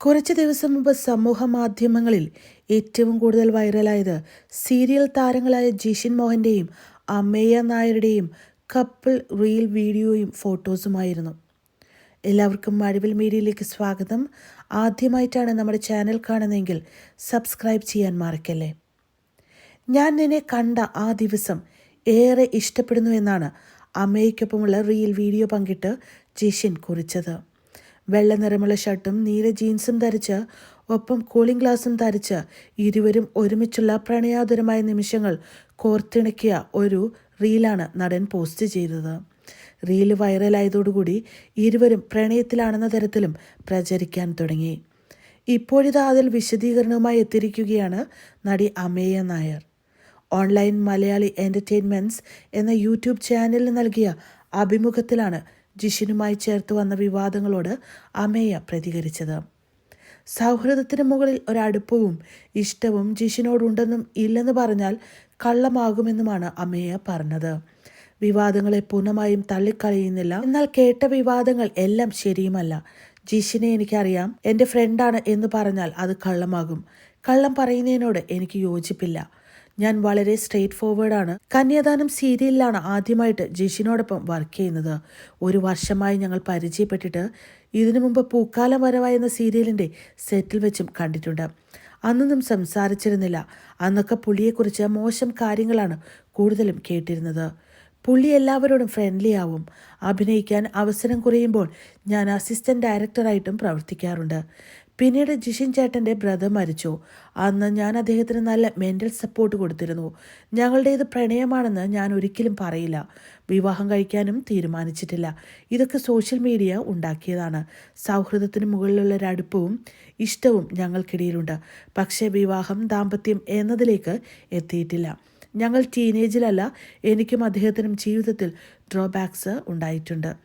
കുറച്ച് ദിവസം മുമ്പ് സമൂഹ മാധ്യമങ്ങളിൽ ഏറ്റവും കൂടുതൽ വൈറലായത് സീരിയൽ താരങ്ങളായ ജിഷിൻ മോഹന്റെയും അമ്മയ്യ നായരുടെയും കപ്പിൾ റീൽ വീഡിയോയും ഫോട്ടോസുമായിരുന്നു. എല്ലാവർക്കും മഴവിൽ മീഡിയയിലേക്ക് സ്വാഗതം. ആദ്യമായിട്ടാണ് നമ്മുടെ ചാനൽ കാണുന്നതെങ്കിൽ സബ്സ്ക്രൈബ് ചെയ്യാൻ മറക്കല്ലേ? ഞാൻ നിന്നെ കണ്ട ആ ദിവസം ഏറെ ഇഷ്ടപ്പെടുന്നു എന്നാണ് അമ്മയ്ക്കൊപ്പമുള്ള റീൽ വീഡിയോ പങ്കിട്ട് ജിഷിൻ കുറിച്ചത്. വെള്ള നിറമുള്ള ഷർട്ടും നീല ജീൻസും ധരിച്ച് ഒപ്പം കൂളിംഗ് ഗ്ലാസും ധരിച്ച് ഇരുവരും ഒരുമിച്ചുള്ള പ്രണയാതുരമായ നിമിഷങ്ങൾ കോർത്തിണക്കിയ ഒരു റീലാണ് നടൻ പോസ്റ്റ് ചെയ്തത്. റീൽ വൈറലായതോടുകൂടി ഇരുവരും പ്രണയത്തിലാണെന്ന തരത്തിലും പ്രചരിക്കാൻ തുടങ്ങി. ഇപ്പോഴിതാ അതിൽ വിശദീകരണവുമായി എത്തിയിരിക്കുകയാണ് നടി അമേയ നായർ. ഓൺലൈൻ മലയാളി എന്റർടൈൻമെന്റ്സ് എന്ന യൂട്യൂബ് ചാനലിന് നൽകിയ അഭിമുഖത്തിലാണ് ജിഷിനുമായി ചേർത്ത് വന്ന വിവാദങ്ങളോട് അമേയ പ്രതികരിച്ചത്. സൗഹൃദത്തിന് മുകളിൽ ഒരടുപ്പവും ഇഷ്ടവും ജിഷിനോടുണ്ടെന്നും ഇല്ലെന്ന് പറഞ്ഞാൽ കള്ളമാകുമെന്നുമാണ് അമേയ പറഞ്ഞത്. വിവാദങ്ങളെ പൂർണമായും തള്ളിക്കളയുന്നില്ല. എന്നാൽ കേട്ട വിവാദങ്ങൾ എല്ലാം ശരിയുമല്ല. ജിഷിനെ എനിക്കറിയാം. എന്റെ ഫ്രണ്ടാണ് എന്ന് പറഞ്ഞാൽ അത് കള്ളമാകും. കള്ളം പറയുന്നതിനോട് എനിക്ക് യോജിപ്പില്ല. ഞാൻ വളരെ സ്ട്രെയിറ്റ് ഫോർവേഡാണ് കന്യാദാനം സീരിയലിലാണ് ആദ്യമായിട്ട് ജിഷിനോടൊപ്പം വർക്ക് ചെയ്യുന്നത്. ഒരു വർഷമായി ഞങ്ങൾ പരിചയപ്പെട്ടിട്ട് ഇതിനു മുമ്പ് പൂക്കാലം വരവായ എന്ന സീരിയലിന്റെ സെറ്റിൽ വെച്ചും കണ്ടിട്ടുണ്ട്. അന്നൊന്നും സംസാരിച്ചിരുന്നില്ല. അന്നൊക്കെ പുളിയെക്കുറിച്ച് മോശം കാര്യങ്ങളാണ് കൂടുതലും കേട്ടിരുന്നത്. പുള്ളി എല്ലാവരോടും ഫ്രണ്ട്ലി ആവും. അഭിനയിക്കാൻ അവസരം കുറയുമ്പോൾ ഞാൻ അസിസ്റ്റന്റ് ഡയറക്ടറായിട്ടും പ്രവർത്തിക്കാറുണ്ട്. പിന്നീട് ജിഷിൻ ചേട്ടന്റെ ബ്രദർ മരിച്ചു. അന്ന് ഞാൻ അദ്ദേഹത്തിന് നല്ല മെന്റൽ സപ്പോർട്ട് കൊടുത്തിരുന്നു. ഞങ്ങളുടെ ഞങ്ങളുടേത് പ്രണയമാണെന്ന് ഞാൻ ഒരിക്കലും പറയില്ല. വിവാഹം കഴിക്കാനും തീരുമാനിച്ചിട്ടില്ല. ഇതൊക്കെ സോഷ്യൽ മീഡിയ ഉണ്ടാക്കിയതാണ്. സൗഹൃദത്തിന് മുകളിലുള്ള ഒരു അടുപ്പവും ഇഷ്ടവും ഞങ്ങൾക്കിടയിലുണ്ട്. പക്ഷേ വിവാഹം ദാമ്പത്യം എന്നതിലേക്ക് എത്തിയിട്ടില്ല. ഞങ്ങൾ ടീനേജിലല്ല എനിക്കും അദ്ദേഹത്തിനും ജീവിതത്തിൽ ഡ്രോബാക്സ് ഉണ്ടായിട്ടുണ്ട്.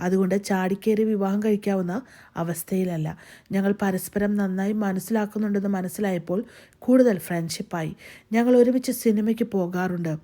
അതുകൊണ്ട് ചാടിക്കേറി വിവാഹം കഴിക്കാവുന്ന അവസ്ഥയിലല്ല. ഞങ്ങൾ പരസ്പരം നന്നായി മനസ്സിലാക്കുന്നുണ്ടെന്ന് മനസ്സിലായപ്പോൾ കൂടുതൽ ഫ്രണ്ട്ഷിപ്പായി ഞങ്ങൾ ഒരുമിച്ച് സിനിമയ്ക്ക് പോകാറുണ്ട്.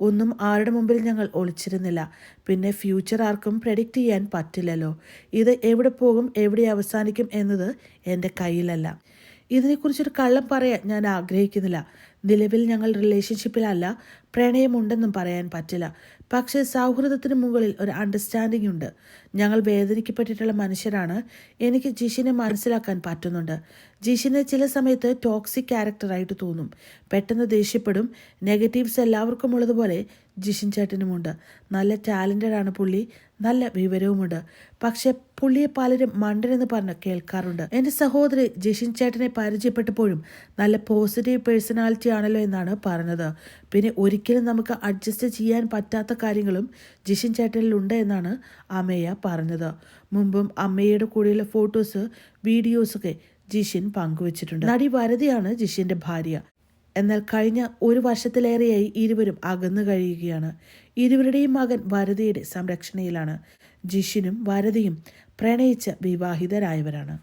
ഒന്നും ആരുടെ മുമ്പിൽ ഞങ്ങൾ ഒളിച്ചിരുന്നില്ല. പിന്നെ ഫ്യൂച്ചർ ആർക്കും പ്രഡിക്റ്റ് ചെയ്യാൻ പറ്റില്ലല്ലോ. ഇത് എവിടെ പോകും എവിടെ അവസാനിക്കും എന്നത് എന്റെ കയ്യിലല്ല. ഇതിനെക്കുറിച്ചൊരു കള്ളം പറയാൻ ഞാൻ ആഗ്രഹിക്കുന്നില്ല. നിലവിൽ ഞങ്ങൾ റിലേഷൻഷിപ്പിലല്ല പ്രണയമുണ്ടെന്നും പറയാൻ പറ്റില്ല. പക്ഷേ സൗഹൃദത്തിന് മുകളിൽ ഒരു അണ്ടർസ്റ്റാൻഡിംഗ് ഉണ്ട്. ഞങ്ങൾ വേദനിക്കപ്പെട്ടിട്ടുള്ള മനുഷ്യരാണ്. എനിക്ക് ജിഷിനെ മനസ്സിലാക്കാൻ പറ്റുന്നുണ്ട്. ജിഷിനെ ചില സമയത്ത് ടോക്സിക് ക്യാരക്ടറായിട്ട് തോന്നും. പെട്ടെന്ന് ദേഷ്യപ്പെടും. നെഗറ്റീവ്സ് എല്ലാവർക്കും ഉള്ളതുപോലെ ജിഷിൻ ചേട്ടനുമുണ്ട്. നല്ല ടാലന്റഡ് ആണ് പുള്ളി. നല്ല വിവരവുമുണ്ട്. പക്ഷെ പുള്ളിയെ പലരും മണ്ടനെന്ന് പറഞ്ഞ് കേൾക്കാറുണ്ട്. എന്റെ സഹോദരി ജിഷിൻ ചേട്ടനെ പരിചയപ്പെട്ടപ്പോഴും നല്ല പോസിറ്റീവ് പേഴ്സണാലിറ്റി ആണല്ലോ എന്നാണ് പറഞ്ഞത്. പിന്നെ ഒരിക്കലും നമുക്ക് അഡ്ജസ്റ്റ് ചെയ്യാൻ പറ്റാത്ത കാര്യങ്ങളും ജിഷിൻ ചേട്ടനിലുണ്ട് എന്നാണ് അമ്മയ പറഞ്ഞത്. മുമ്പും അമ്മയുടെ കൂടെയുള്ള ഫോട്ടോസ് വീഡിയോസൊക്കെ ജിഷിൻ പങ്കുവച്ചിട്ടുണ്ട്. നടി വരതിയാണ് ജിഷിന്റെ ഭാര്യ. എന്നാൽ കഴിഞ്ഞ ഒരു വർഷത്തിലേറെയായി ഇരുവരും അകന്നു കഴിയുകയാണ്. ഇരുവരുടെയും മകൻ വരതിയുടെ സംരക്ഷണയിലാണ്. ജിഷിനും വരതിയും പ്രണയിച്ച് വിവാഹിതരായവരാണ്.